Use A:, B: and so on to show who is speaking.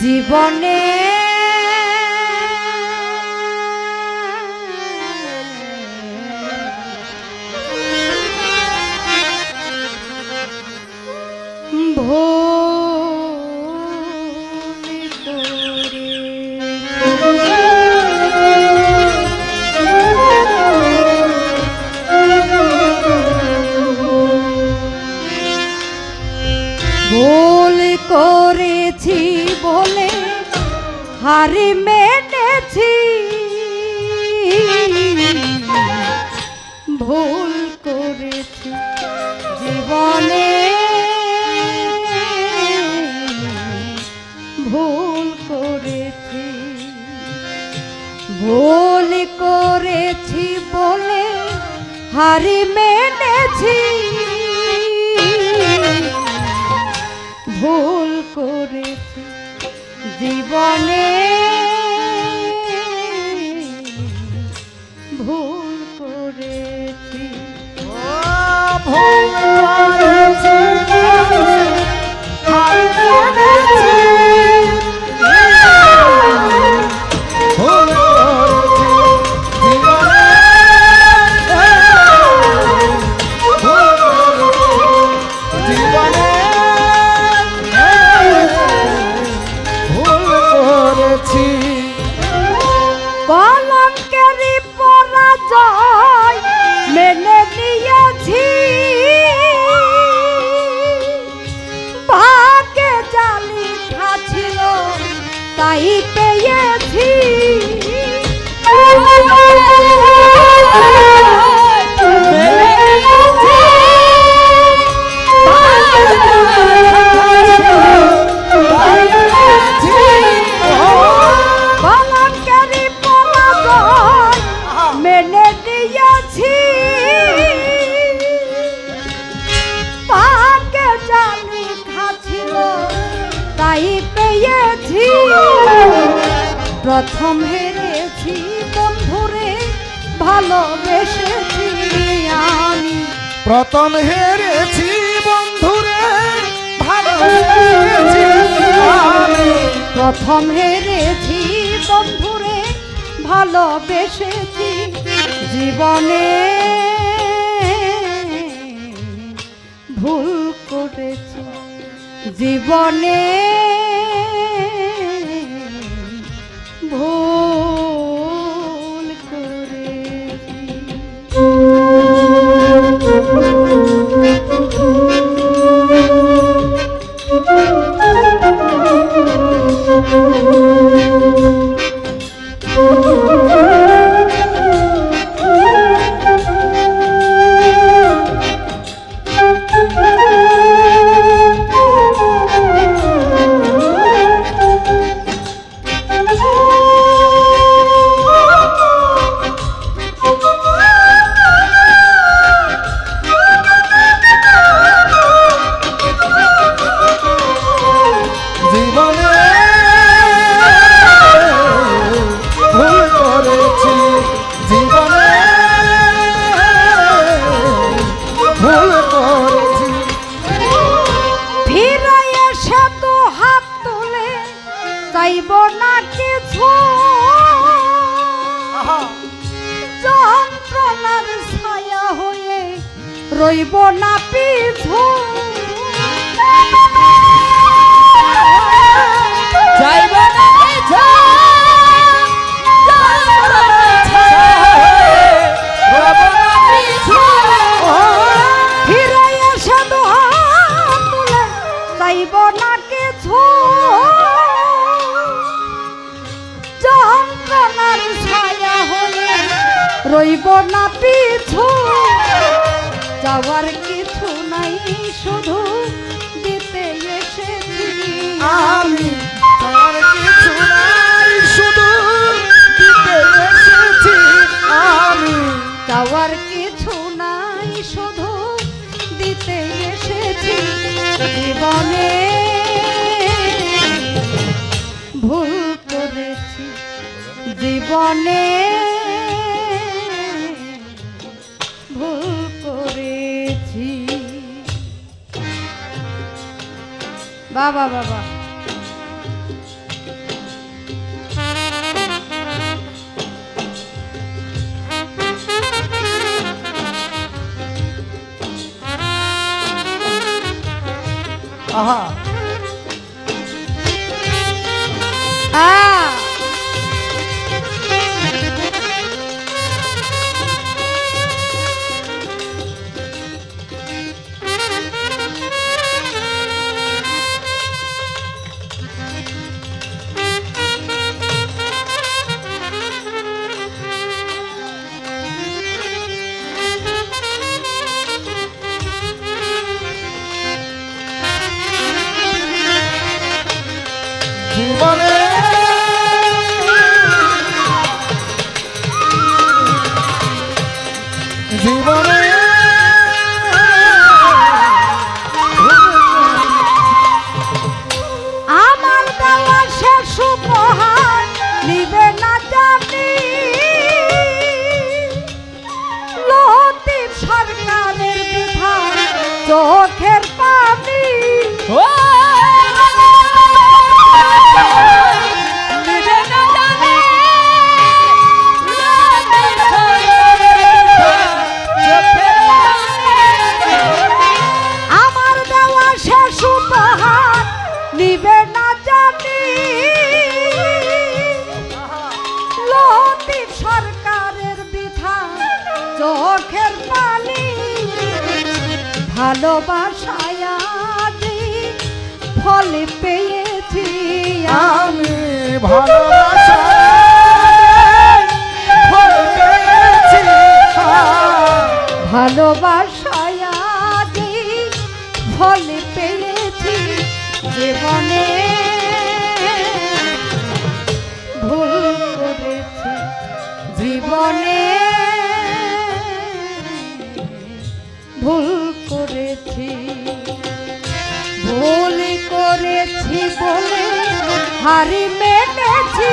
A: জীবনে করেছি বলে হারি মেনেছি। ভুল করেছি জীবনে। ভুল করেছি। ভুল করেছি বলে হারি মেনেছি। ভুল করেছি জীবনে। ভুল করেছি। কলঙ্কেরই তাই পেয়েছি তাই পেয়েছি। প্রথম হেরেছি বন্ধুরে ভালোবেসেছি আমি।
B: প্রথম হেরেছি বন্ধুরে ভালোবেসেছি আমি।
A: প্রথম হেরেছি বন্ধুরে ভালোবেসেছি জীবনে। ভুল করেছি জীবনে। রইব না পিছু।
B: যাইব না পিছু।
A: রইব না পিছু। যাওয়ার কিছু নাই, শুধু দিতে এসেছি।
B: আমি তার কিছু নাই, শুধু দিতে এসেছি। আমি
A: যাওয়ার কিছু নাই, শুধু দিতে এসেছি। জীবনে ভুল করেছি। জীবনে Baba baba. Aha. চোখের পানি। আমার দেওয়া শেষ উপহার নিবে না জানি। লতিফ সরকারের বিধান চোখের পানি। ভালোবাসায় ফল পেয়েছি
B: আমি।
A: ভালোবাসায় ফল পেয়েছি। জীবনে করেছি ভুল করেছি বলে হারি মেনেছি।